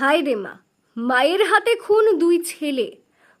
হায় রে মা, মায়ের হাতে খুন দুই ছেলে।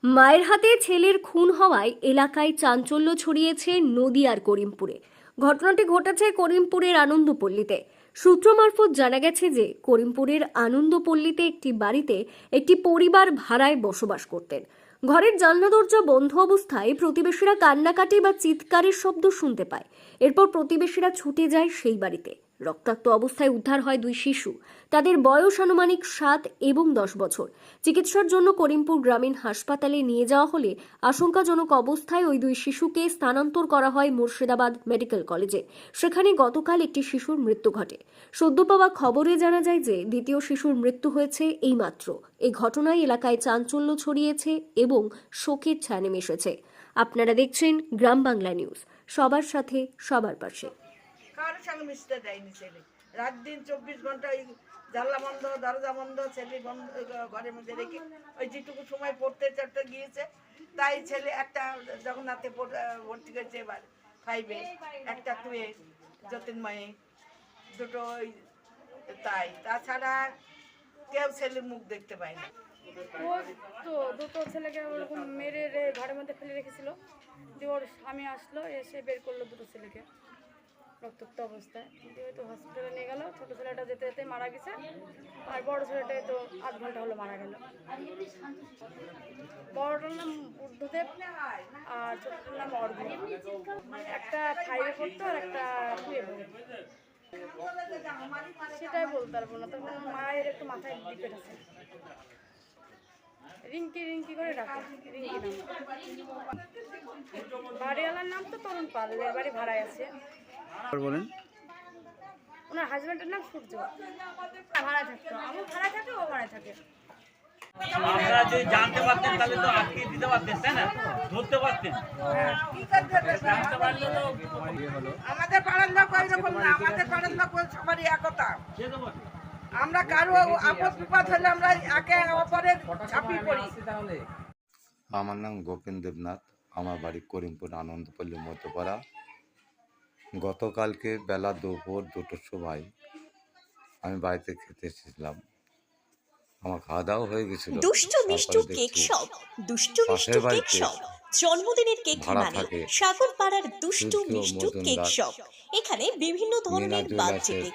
মায়ের হাতে ছেলের খুন হওয়ায় এলাকায় চাঞ্চল্য ছড়িয়েছে নদিয়ার করিমপুরে। ঘটনাটি ঘটেছে করিমপুরের আনন্দপল্লীতে। সূত্র মারফত জানা গেছে যে, করিমপুরের আনন্দপল্লীতে একটি বাড়িতে একটি পরিবার ভাড়ায় বসবাস করতেন। ঘরের জানলা দরজা বন্ধ অবস্থায় প্রতিবেশীরা কান্নাকাটি বা চিৎকারের শব্দ শুনতে পায়। এরপর প্রতিবেশীরা ছুটে যায় সেই বাড়িতে। রক্তাক্ত অবস্থায় উদ্ধার হয় দুই শিশু। তাদের বয়স আনুমানিক সাত এবং দশ বছর। চিকিৎসার জন্য করিমপুর গ্রামীণ হাসপাতালে নিয়ে যাওয়া হলে আশঙ্কাজনক অবস্থায় ওই দুই শিশুকে স্থানান্তর করা হয় মুর্শিদাবাদ মেডিকেল কলেজে। সেখানে গতকাল একটি শিশুর মৃত্যু ঘটে। সদ্য পাওয়া খবরে জানা যায় যে দ্বিতীয় শিশুর মৃত্যু হয়েছে এইমাত্র। এই ঘটনায় এলাকায় চাঞ্চল্য ছড়িয়েছে এবং শোকের ছায়া নেমে এসেছে। আপনারা দেখছেন গ্রাম বাংলা নিউজ। সবার সাথে, সবার পাশে। কারোর সঙ্গে মিশতে দেয়নি ছেলে রাত দিন চব্বিশ ঘণ্টা ওই জানলা বন্ধ, দরজা বন্ধ, ছেলে বন্ধ, ঘরের মধ্যে রেখে ওই যেটুকু সময় পড়তে চড়তে গিয়েছে, তাই ছেলে একটা জগন্নাথে ভর্তি করেছে এবার ফাইভে একটা টুয়ে জ্যোতির্ময়ে দুটো ওই তাই। তাছাড়া কেউ ছেলের মুখ দেখতে পায় না ও তো দুটো ছেলেকে ওরকম মেরে ঘরের মধ্যে ফেলে রেখেছিল। দিয়ে ওর স্বামী আসলো, এসে বের করল দুটো ছেলেকে। রক্তাক্ত অবস্থায়। দিয়ে তো হসপিটালে নিয়ে গেল, ছোটো ছেলেটা যেতে যেতে মারা গেছে, আর বড় ছেলেটা তো আধ ঘণ্টা হলো মারা গেল। বড়টার নাম বুদ্ধদেব আর ছোটটার নাম অর্ঘ একটা ফাইভে পড়তো আর একটা টুয়ে পড়তো। সেটাই বলতে পারব না তখন মায়ের একটু মাথায় ডিপেট আছে। রিঙ্কি রিঙ্কি করে রাখে রিঙ্কি নাম। বাড়িওয়ালার নাম তো তরুণ পাল বাড়ি ভাড়ায় আছে। বলেন। ওনার হাজব্যান্ডের নাম সূর্য। ভাড়া থাকতো। আমি ভাড়া থাকে ও ভাড়া থাকে। আপনারা যদি জানতে পারতেন তাহলে তো আটকে দিতে পারতেন তাই না? ধরতে পারতেন। কি করবে জানতে পারলে তো আমাদের পাড়ার লোক ওই রকম না আমাদের পাড়ার লোক সবারই একতা। আমরা কারও আপদ বিপদ হলে আমরা একে অপরের পড়ি। আমার নাম গোপেন দেবনাথ। আমার বাড়ি করিমপুর আনন্দপল্লী মধ্যপাড়া। গতকালকে বেলা দুপুর দুটোর সময় আমি বাড়িতে খেতে এসেছিলাম। আমার খাওয়া দাওয়া হয়ে গেছিল। দুষ্টু Mishtu cake shop Dushtu Mishtu cake shop জন্মদিনের কেক মানে থাকে সাগর পাড়ার দুষ্টু মিষ্টু কেক। শপ এখানে বিভিন্ন ধরনের বাচ্চা কেক।